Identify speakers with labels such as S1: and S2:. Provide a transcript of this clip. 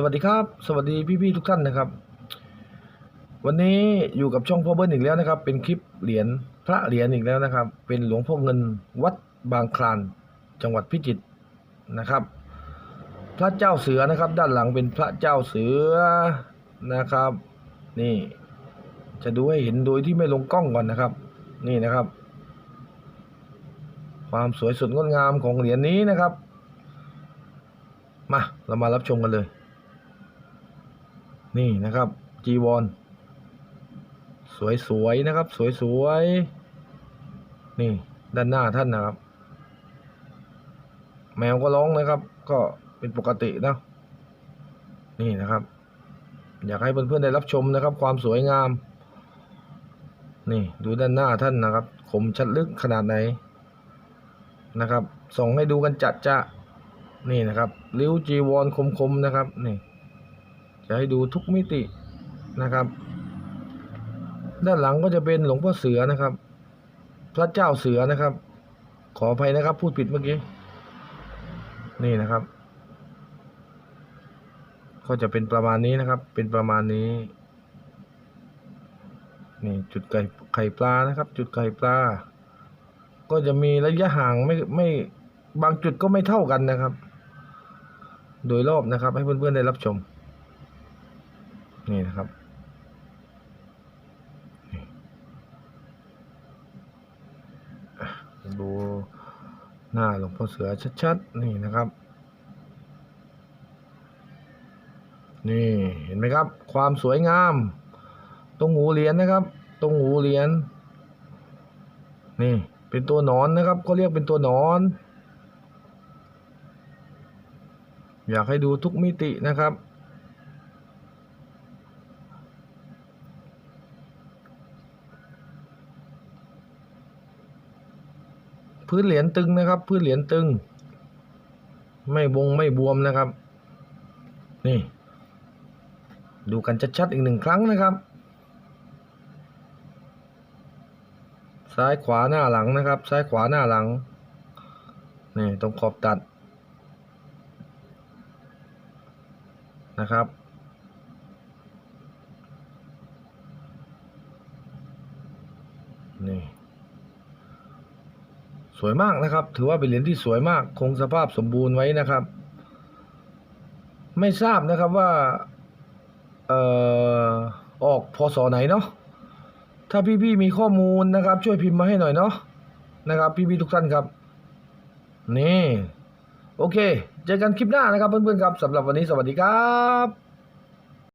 S1: สวัสดีครับ สวัสดีพี่ๆทุกท่านนะครับ วันนี้อยู่กับช่องพ่อเบิ้ลอีกแล้วนะครับ เป็นคลิปเหรียญพระเหรียญอีกแล้วนะครับ เป็นหลวงพ่อเงินวัดบางคลาน จังหวัดพิจิตรนะครับ พระเจ้าเสือนะครับ ด้านหลังเป็นพระเจ้าเสือนะครับ นี่ จะดูให้เห็นโดยที่ไม่ลงกล้องก่อนนะครับ นี่นะครับ ความสวยสดงดงามของเหรียญนี้นะครับ มาเรามารับชมกันเลย นี่นะครับจีวรสวยๆนะครับ สวยๆนี่ด้านหน้าท่านนะครับ แมวก็ร้องนะครับ ก็เป็นปกตินะนี่นะครับ อยากให้เพื่อนๆได้รับชมนะครับ ความสวยงาม นี่ดูด้านหน้าท่านนะครับคมชัดลึกขนาดไหนนะครับ ส่งให้ดูกันจัดจะนี่นะครับริ้วจีวรคมๆนะครับนี่ จะให้ดูทุกมิตินะครับ ด้านหลังก็จะเป็นหลวงพ่อเสือนะครับ พระเจ้าเสือนะครับ ขออภัยนะครับ พูดผิดเมื่อกี้ นี่นะครับ ก็จะเป็นประมาณนี้นะครับ เป็นประมาณนี้ นี่จุดไก่ไข่ปลานะครับ จุดไข่ปลา ก็จะมีระยะห่างไม่ไม่บางจุดก็ไม่เท่ากันนะครับ โดยรอบนะครับ ให้เพื่อนๆได้รับชม นี่นะครับดูหน้าหลวงพ่อเสือชัดๆ นี่นะครับ นี่เห็นไหมครับ ความสวยงาม ตรงหูเหรียญนะครับ ตรงหูเหรียญนี่เป็นตัวหนอนนะครับ ก็เรียกเป็นตัวหนอน อยากให้ดูทุกมิตินะครับ พื้นเหรียญตึงนะครับ พื้นเหรียญตึง ไม่บงไม่บวมนะครับ นี่ ดูกันชัดๆอีกหนึ่งครั้งนะครับ ซ้ายขวาหน้าหลังนะครับ ซ้ายขวาหน้าหลังนี่ตรงขอบตัดนะครับนี่ สวยมากนะครับ ถือว่าเป็นเหรียญที่สวยมาก คงสภาพสมบูรณ์ไว้นะครับ ไม่ทราบนะครับว่าเอ่อออกพศไหนเนาะถ้าพี่ๆมีข้อมูลนะครับ ช่วยพิมพ์มาให้หน่อยเนาะนะครับ พี่ๆทุกท่านครับ นี่ โอเค เจอกันคลิปหน้านะครับเพื่อนๆครับสำหรับวันนี้สวัสดีครับ